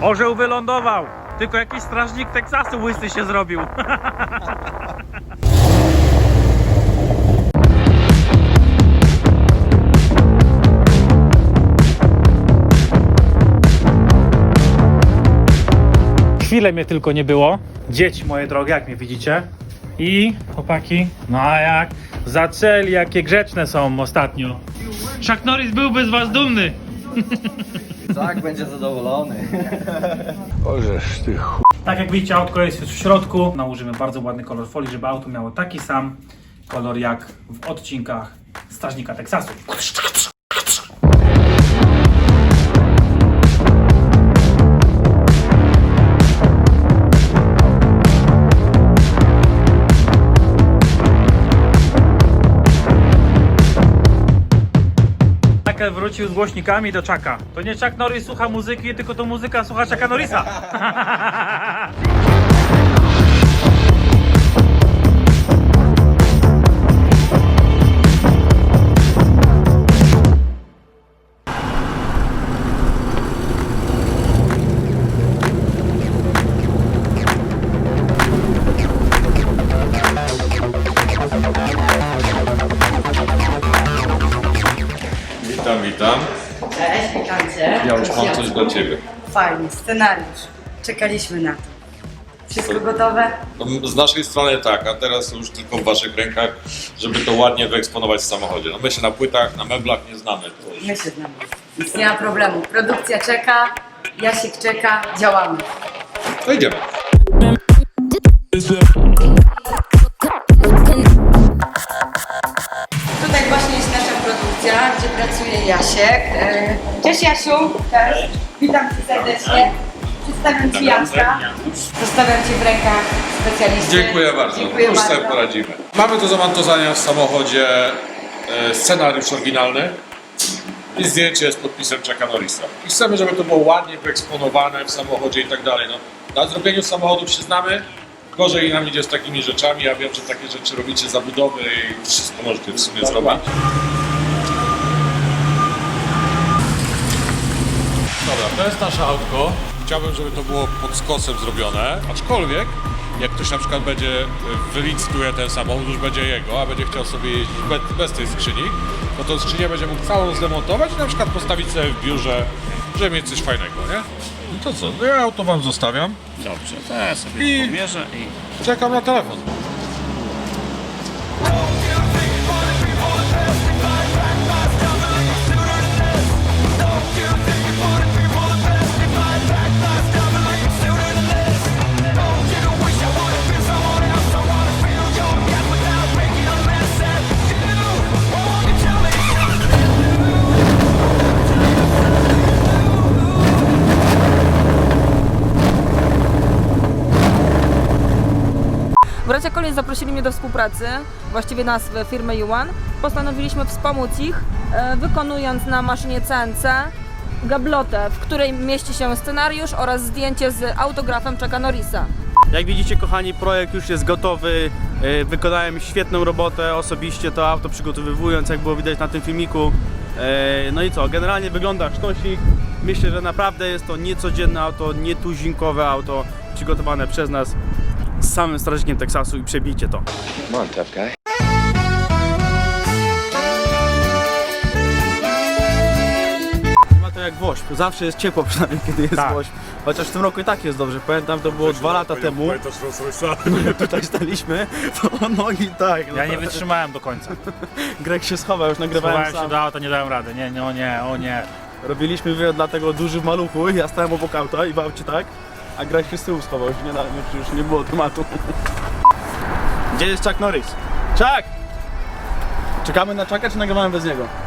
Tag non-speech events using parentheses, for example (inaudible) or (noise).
Orzeł wylądował! Tylko jakiś strażnik Teksasu łysy się zrobił. Chwilę mnie tylko nie było. Dzieci moje drogie, jak mnie widzicie. I chłopaki, no a jak zaczęli, jakie grzeczne są ostatnio. Chuck Norris byłby z was dumny. (laughs) Tak, będzie zadowolony. Tak jak widzicie, autko jest już w środku. Nałożymy bardzo ładny kolor folii, żeby auto miało taki sam kolor jak w odcinkach Strażnika Teksasu. Wrócił z głośnikami do Chucka. To nie Chuck Norris słucha muzyki, tylko to muzyka słucha Chucka Norrisa. (laughs) Witam, witam. Cześć, witajcie. Ja już mam coś dla Ciebie. Fajnie, scenariusz. Czekaliśmy na to. Wszystko gotowe? No, Z naszej strony tak, a teraz już tylko w Waszych rękach, żeby to ładnie wyeksponować w samochodzie. No my się na płytach, na meblach nie znamy. To My się znamy. Nic nie ma problemu. Produkcja czeka, Jasiek czeka, działamy. to idziemy. Jasiek. E, Cześć Jasiu. Cześć. Witam Cię serdecznie. Przedstawiam Ci Jacka. Zostawiam Cię w rękach specjalisty. Dziękuję bardzo. Dziękuję już bardzo. sobie poradzimy. Mamy do zamontowania w samochodzie e, scenariusz oryginalny i zdjęcie z podpisem Chucka Norrisa. I chcemy, żeby to było ładnie wyeksponowane w samochodzie i tak dalej. No, na zrobieniu samochodów się znamy. Gorzej nam idzie z takimi rzeczami. Ja wiem, że takie rzeczy robicie zabudowy i wszystko możecie w sumie zrobić. To jest nasze autko. Chciałbym, żeby to było pod skosem zrobione, aczkolwiek jak ktoś na przykład będzie, y, wylicytuje ten samochód, już będzie jego, a będzie chciał sobie jeździć bez, bez tej skrzyni, no to skrzynię będzie mógł całą zdemontować i na przykład postawić sobie w biurze, żeby mieć coś fajnego, nie? No to co, no ja auto wam zostawiam. Dobrze, to ja sobie I- pobierzę i... Czekam na telefon. Bracia Collins zaprosili mnie do współpracy, właściwie nas w firmę Yuan. Postanowiliśmy wspomóc ich, e, wykonując na maszynie CNC gablotę, w której mieści się scenariusz oraz zdjęcie z autografem Chucka Norrisa. Jak widzicie, kochani, projekt już jest gotowy. Yy, Wykonałem świetną robotę osobiście to auto przygotowywując, jak było widać na tym filmiku. Yy, No i co, generalnie wygląda sztosik. Myślę, że naprawdę jest to niecodzienne auto, nietuzinkowe auto przygotowane przez nas z samym strażnikiem Teksasu i przebijcie to. Nie ma to jak woźb, zawsze jest ciepło (laughs) przynajmniej kiedy jest Tak. woźb. Chociaż w tym roku i tak jest dobrze, pamiętam to było dwa lata temu. (laughs) Tutaj staliśmy, to (laughs) no i tak. Ja nie no, wytrzymałem do końca. Greg się schował, już nagrywałem Schowałem się sam. do auta, nie dałem rady. Nie, nie, o nie, o nie. Robiliśmy wywiad dlatego duży w maluchu, ja stałem obok auta i aucie tak, a Greg się z tyłu schował, już nie, da- już, już nie było tematu. Gdzie jest Chuck Norris? Chuck! Czekamy na Chucka czy nagrywamy bez niego?